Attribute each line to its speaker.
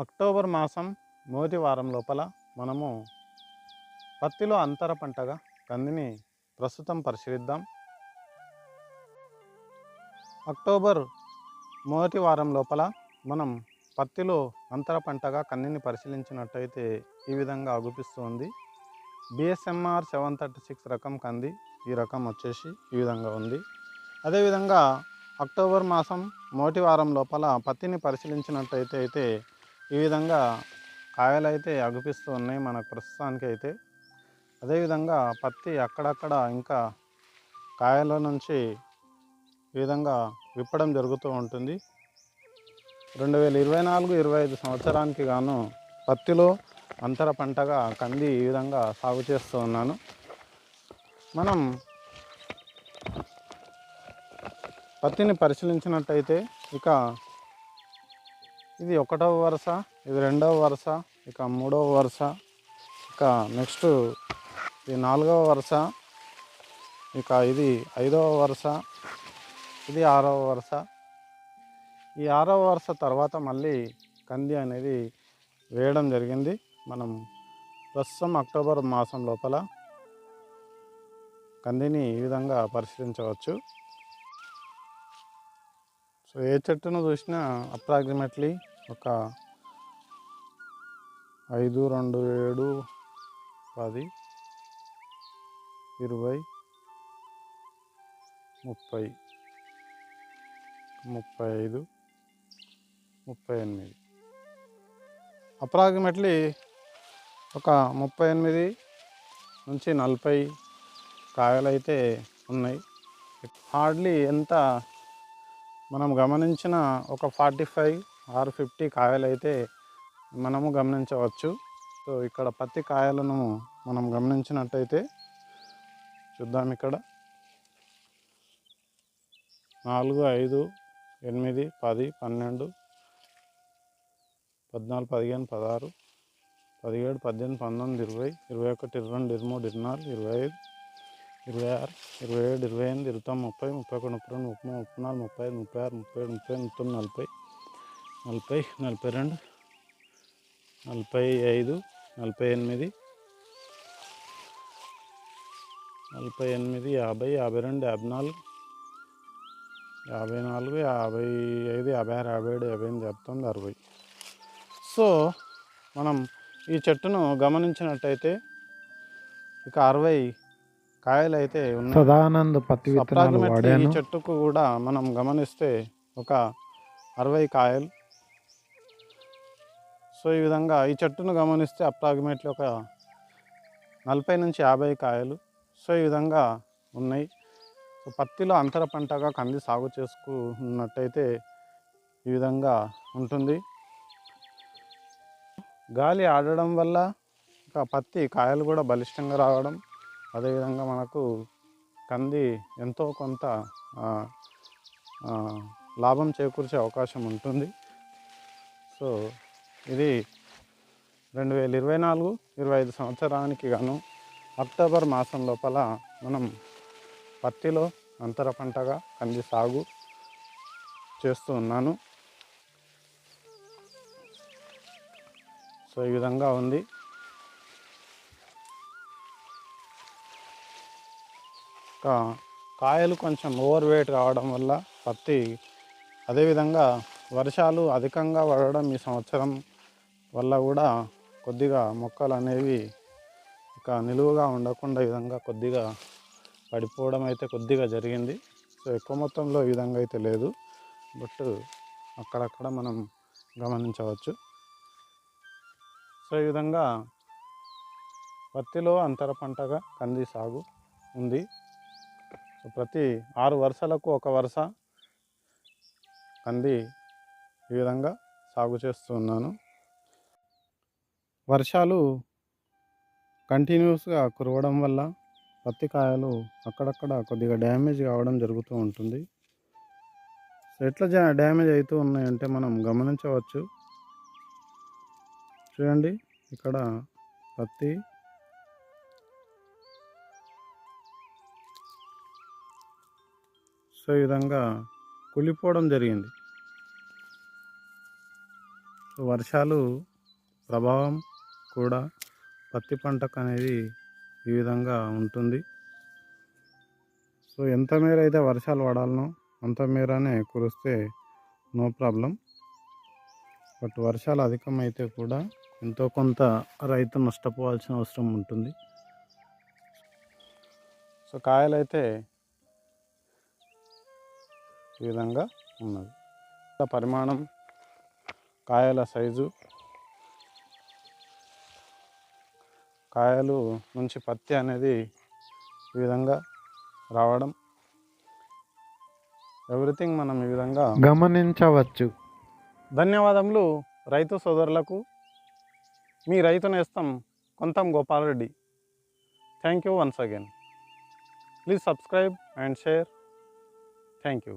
Speaker 1: October మాసం మొదటి వారం లోపల మనము పత్తిలో అంతర పంటగా కందిని ప్రస్తుతం పరిశీలిద్దాం. అక్టోబర్ మొదటి వారం లోపల మనం పత్తిలో అంతర పంటగా కందిని పరిశీలించినట్టయితే ఈ విధంగా అగుపిస్తుంది బిఎస్ఎంఆర్ సెవెన్ థర్టీ సిక్స్ రకం కంది ఈ రకం వచ్చేసి ఈ విధంగా ఉంది. అదేవిధంగా అక్టోబర్ మాసం మొదటి వారం లోపల పత్తిని పరిశీలించినట్టయితే అయితే ఈ విధంగా కాయలు అయితే అగుపిస్తూ ఉన్నాయి మనకు ప్రస్తుతానికి అయితే అదేవిధంగా పత్తి అక్కడక్కడ ఇంకా కాయల నుంచి ఈ విధంగా విప్పడం జరుగుతూ ఉంటుంది. రెండు వేల ఇరవై నాలుగు ఇరవై ఐదు సంవత్సరానికి గాను పత్తిలో అంతర పంటగా కంది ఈ విధంగా సాగు చేస్తూ ఉన్నాను. మనం పత్తిని పరిశీలించినట్టయితే ఇక ఇది ఒకటవ వరుస ఇది రెండవ వరుస ఇక మూడవ వరుస ఇక నెక్స్ట్ ఇది నాలుగవ వరుస ఇక ఇది ఐదవ వరుస ఇది ఆరవ వరుస. ఈ ఆరవ వరుస తర్వాత మళ్ళీ కంది అనేది వేయడం జరిగింది. మనం ప్రస్తుతం అక్టోబర్ మాసం లోపల కందిని ఈ విధంగా పరిశీలించవచ్చు. సో ఏ చెట్టును చూసినా అప్రాక్సిమేట్లీ ఒక ఐదు రెండు ఏడు పది ఇరవై ముప్పై ముప్పై ఐదు ముప్పై ఎనిమిది. అప్రాక్సిమేట్లీ ఒక ముప్పై ఎనిమిది నుంచి నలభై కాయలు అయితే ఉన్నాయి. హార్డ్లీ ఎంత మనం గమనించిన ఒక ఫార్టీ ఫైవ్ ఆర్ ఫిఫ్టీ కాయలు అయితే మనము గమనించవచ్చు. సో ఇక్కడ పత్తి కాయలను మనం గమనించినట్టయితే చూద్దాం ఇక్కడ. నాలుగు ఐదు ఎనిమిది పది పన్నెండు పద్నాలుగు పదిహేను పదహారు పదిహేడు పద్దెనిమిది పంతొమ్మిది ఇరవై ఇరవై ఒకటి ఇరవై రెండు ఇరవై మూడు ఇరవై నాలుగు ఇరవై ఐదు ఇరవై ఆరు ఇరవై ఏడు ఇరవై ఎనిమిది ఇరవై తొమ్మిది ముప్పై ముప్పై ఒకటి ముప్పై రెండు ముప్పై ముప్పై నాలుగు ముప్పై ఐదు ముప్పై ఆరు ముప్పై ఏడు ముప్పై ఎనిమిది తొమ్మిది నలభై నలభై నలభై రెండు నలభై ఐదు నలభై ఎనిమిది నలభై ఎనిమిది యాభై యాభై రెండు యాభై నాలుగు యాభై నాలుగు యాభై ఐదు యాభై ఆరు యాభై ఏడు యాభై ఎనిమిది యాభై తొమ్మిది అరవై. సో మనం ఈ చెట్టును గమనించినట్టయితే ఇక అరవై కాయలు అయితే ఉన్నాయి.
Speaker 2: సదానంద్ పత్తి విత్తనాలు వాడాను.
Speaker 1: చెట్టుకు కూడా మనం గమనిస్తే ఒక అరవై కాయలు. సో ఈ విధంగా ఈ చెట్టును గమనిస్తే అప్రాక్సిమేట్లీ ఒక నలభై నుంచి యాభై కాయలు. సో ఈ విధంగా ఉన్నాయి. సో పత్తిలో అంతర పంటగా కంది సాగు చేసుకున్నట్టయితే ఈ విధంగా ఉంటుంది. గాలి ఆడడం వల్ల ఇంకా పత్తి కాయలు కూడా బలిష్టంగా రావడం అదేవిధంగా మనకు కంది ఎంతో కొంత లాభం చేకూర్చే అవకాశం ఉంటుంది. సో ఇది రెండు వేల ఇరవై నాలుగు ఇరవై ఐదు సంవత్సరానికి గాను అక్టోబర్ మాసం లోపల మనం పత్తిలో అంతర పంటగా కంది సాగు చేస్తూ ఉన్నాను. సో ఈ విధంగా ఉంది. కాయలు కొంచెం ఓవర్ వెయిట్ కావడం వల్ల పత్తి అదేవిధంగా వర్షాలు అధికంగా పడడం ఈ సంవత్సరం వల్ల కూడా కొద్దిగా మొక్కలు అనేవి ఇక నిలువుగా ఉండకుండా విధంగా కొద్దిగా పడిపోవడం అయితే కొద్దిగా జరిగింది. సో ఎక్కువ మొత్తంలో ఈ విధంగా అయితే లేదు. బట్ అక్కడక్కడ మనం గమనించవచ్చు. సో ఈ విధంగా పత్తిలో అంతర పంటగా కంది సాగు ఉంది. సో ప్రతి ఆరు వరుసలకు ఒక వరుస కంది ఈ విధంగా సాగు చేస్తున్నాను వర్షాలు కంటిన్యూస్గా కురవడం వల్ల పత్తి కాయలు అక్కడక్కడ కొద్దిగా డ్యామేజ్ కావడం జరుగుతూ ఉంటుంది. సో ఎట్లా డ్యామేజ్ అవుతూ ఉన్నాయంటే మనం గమనించవచ్చు. చూడండి ఇక్కడ పత్తి సో ఈ విధంగా కులిపోవడం జరిగింది. వర్షాలు ప్రభావం కూడా పత్తి పంటకు అనేది ఈ విధంగా ఉంటుంది. సో ఎంత మేర అయితే వర్షాలు పడాలనో అంత మేరనే కురిస్తే నో ప్రాబ్లం. బట్ వర్షాలు అధికమైతే కూడా ఎంతో కొంత రైతు నష్టపోవాల్సిన అవసరం ఉంటుంది. సో కాయలైతే ఈ విధంగా ఉన్నది. పరిమాణం కాయల సైజు కాయలు నుంచి పత్తి అనేది ఈ విధంగా రావడం ఎవ్రీథింగ్ మనం ఈ విధంగా
Speaker 2: గమనించవచ్చు.
Speaker 1: ధన్యవాదములు రైతు సోదరులకు. మీ రైతు నేస్తం Kontham Gopalreddy thank you once again please subscribe and share thank you